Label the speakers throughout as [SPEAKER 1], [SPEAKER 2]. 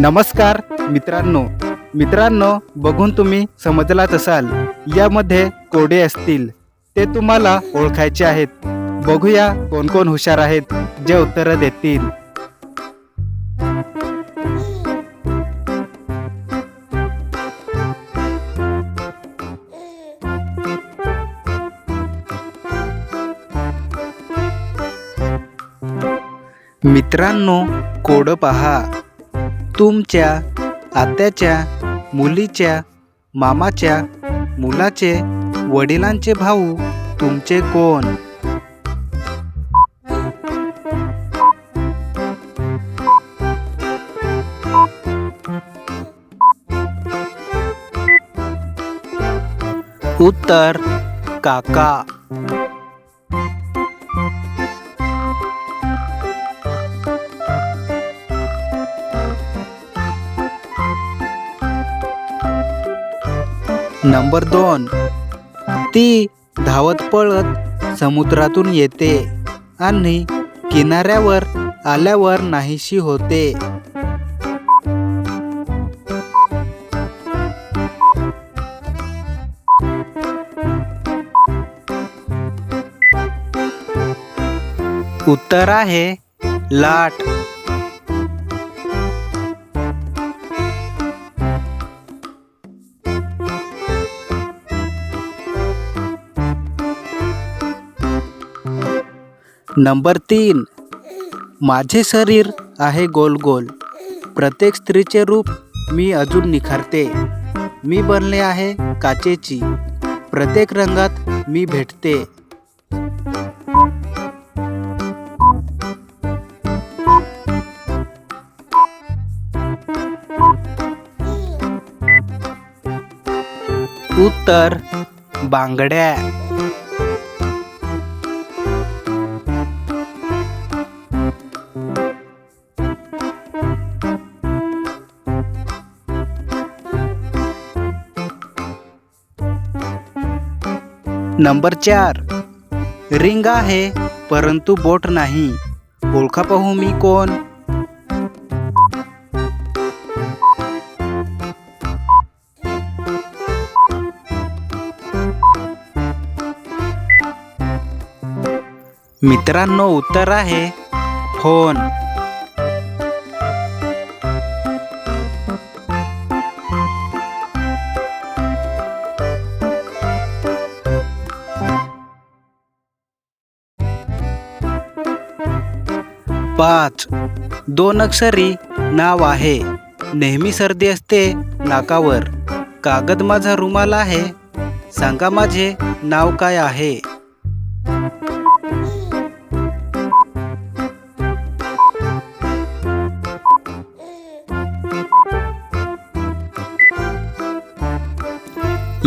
[SPEAKER 1] नमस्कार मित्रांनो. मित्रांनो बघून तुम्ही समजलाच असाल. यामध्ये कोडे असतील. ते तुम्हाला ओळखायचे आहेत. बघूया कोण कोण हुशार आहेत जे उत्तरं देतील. मित्रांनो कोड पहा. तुमच्या आत्याच्या मुलीच्या मामाच्या मुलाचे वडिलांचे भाऊ तुमचे कोण? उत्तर काका. नंबर दोन. ती धावत पळत समुद्रातून येते आणि किनाऱ्यावर आल्यावर नाहीशी होते. उत्तर आहे लाट. नंबर तीन. माझे शरीर आहे गोल गोल. प्रत्येक स्त्रीचे रूप मी अजून निखारते. मी बनले आहे काचेची. प्रत्येक रंगात मी भेटते. उत्तर बांगड्या. नंबर चार। रिंग आहे, परंतु बोट नाही. ओळखा पाहू मी कोण? मित्रांनो, उत्तर आहे फ़ोन. पाच. दोन अक्षरी नाव आहे. नेहमी सर्दी असते नाकावर. कागद माझा रुमाल आहे. सांगा माझे नाव काय आहे?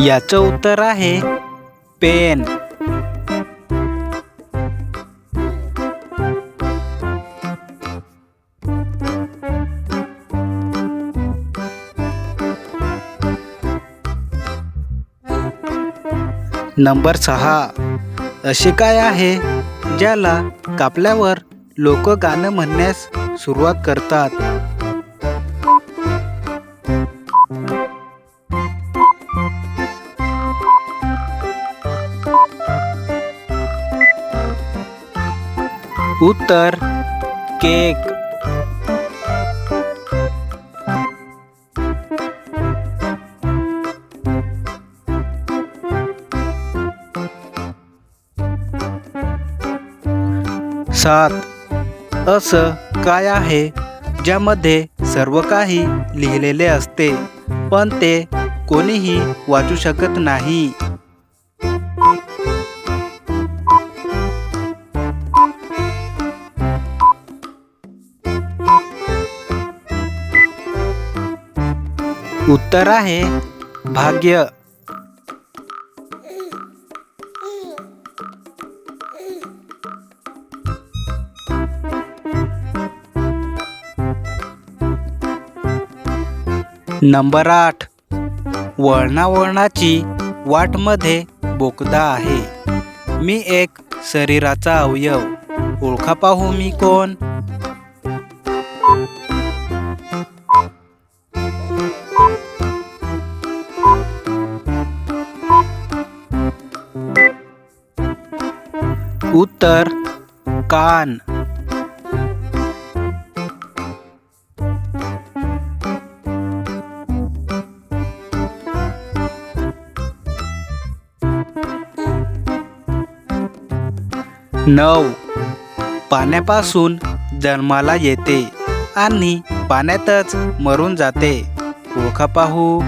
[SPEAKER 1] याचं उत्तर आहे पेन. नंबर सहा. असे काय आहे? ज्याला कापल्यावर लोक गाणं म्हणण्यास सुरुवात करतात. उत्तर केक. सात. असं काय आहे? ज्यामध्ये सर्व काही लिहिलेले असते पण ते कोणीही वाचू शकत नाही. उत्तर आहे भाग्य. नंबर आठ. वळणावळणाची वाटमध्ये बोकदा आहे. मी एक शरीराचा अवयव. ओळखा पाहू मी कोण? उत्तर कान. नऊ. पाण्यापासून जन्माला येते आणि पाण्यातच मरून जाते. ओळखा पाहू.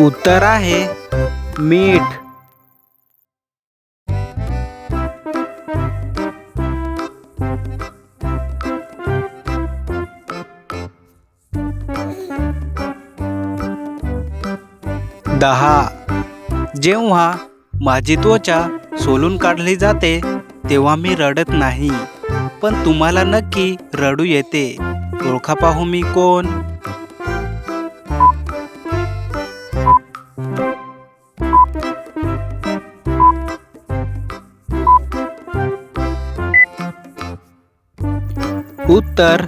[SPEAKER 1] उत्तर आहे मीठ. दहा. जेव्हा माझी त्वचा सोलून काढली जाते तेव्हा मी रडत नाही. पण तुम्हाला नक्की रडू येते. ओळखा पाहू मी कोण? उत्तर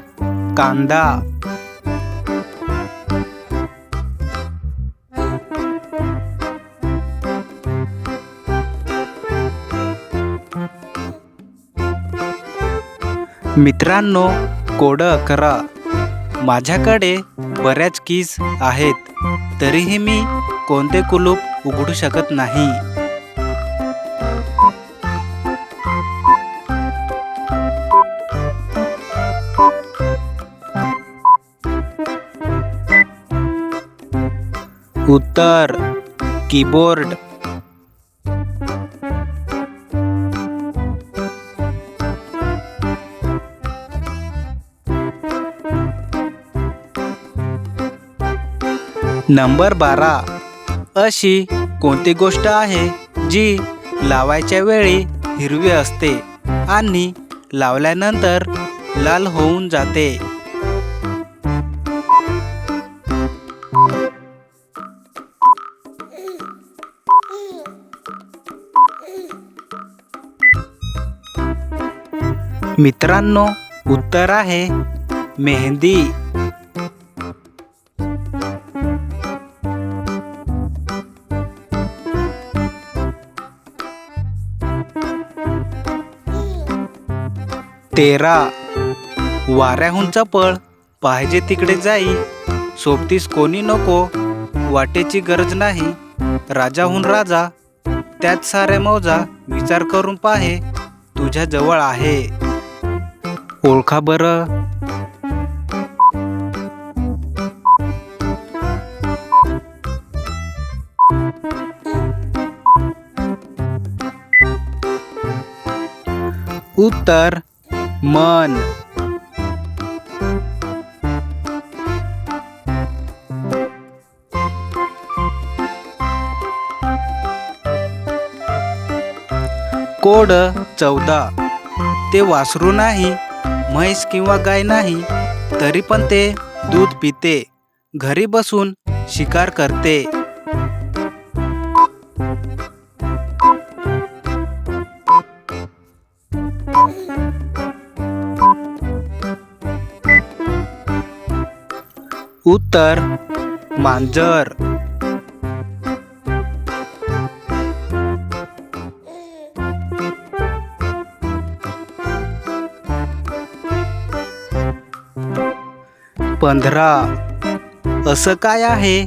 [SPEAKER 1] कांदा. मित्रांनो कोडं अकरा. माझ्याकडे बऱ्याच कीज आहेत तरीही मी कोणते कुलूप उघडू शकत नाही. उत्तर कीबोर्ड. नंबर बारा. अशी कोणती गोष्ट आहे जी लावायच्या वेळी हिरवी असते आणि लावल्यानंतर लाल होऊन जाते? मित्रांनो उत्तर आहे मेहंदी. तेरा. वाऱ्याहून चपळ पाहिजे तिकडे जाई. सोबतीस कोणी नको. वाटेची गरज नाही. राजाहून राजा. त्यात साऱ्या मौजा विचार करून पाहे. तुझ्या जवळ आहे. ओळखा बरं. उत्तर. मन. कोड चौदा. ते वासरू नाही म्हैस किंवा गाय नाही तरी पण ते दूध पिते. घरी बसून शिकार करते. उत्तर मांजर. पंधरा. असं काय आहे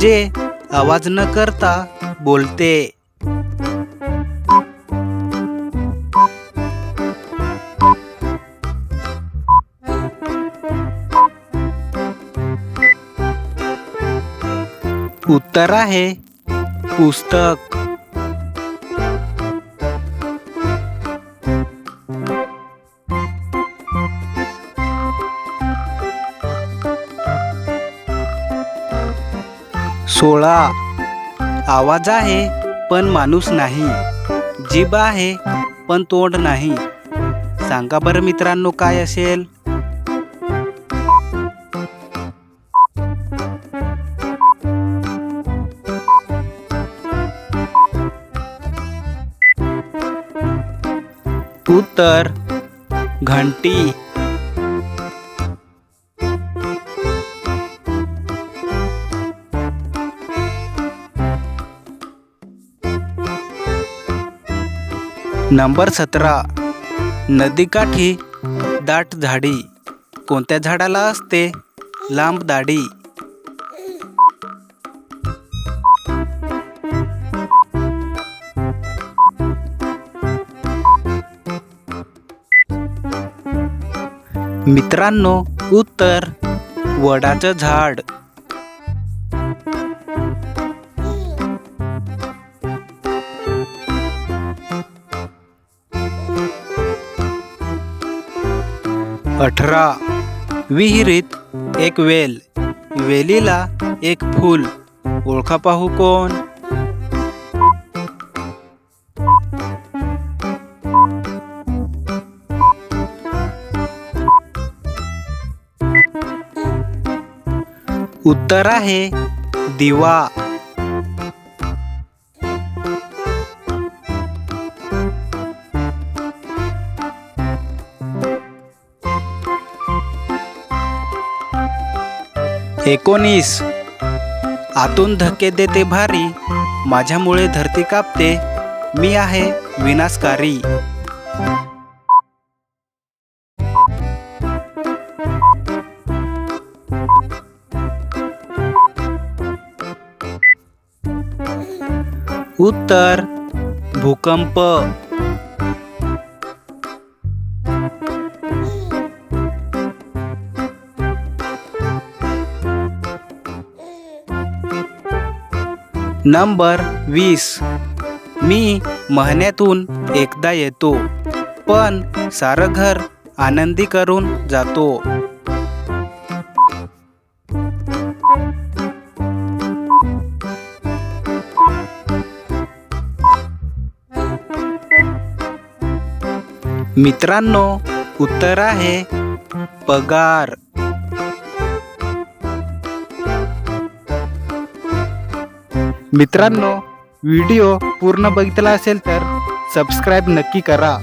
[SPEAKER 1] जे आवाज न करता बोलते? उत्तर आहे. पुस्तक. सोळा. आवाज आहे पण माणूस नाही. जीभ आहे पण तोंड नाही. सांगा बरं मित्रांनो काय असेल? तर घंटी. नंबर सतरा. नदीकाठी दाट झाडी. कोणत्या झाडाला असते? लांब दाढी. मित्रांनो उत्तर. वडाचं झाड. अठरा. विहिरीत एक वेल. वेलीला एक फूल. ओळखा पाहू कोण? उत्तर आहे दिवा. एकोणीस. आतून धक्के देते भारी माझ्यामुळे धरती कापते मी आहे विनाशकारी. उत्तर भूकंप. नंबर वीस. मी महिन्यातून एकदा येतो पण सारं घर आनंदी करून जातो. मित्रांनो उत्तर आहे पगार. मित्रांनो व्हिडिओ पूर्ण बघितला असेल तर सबस्क्राईब नक्की करा.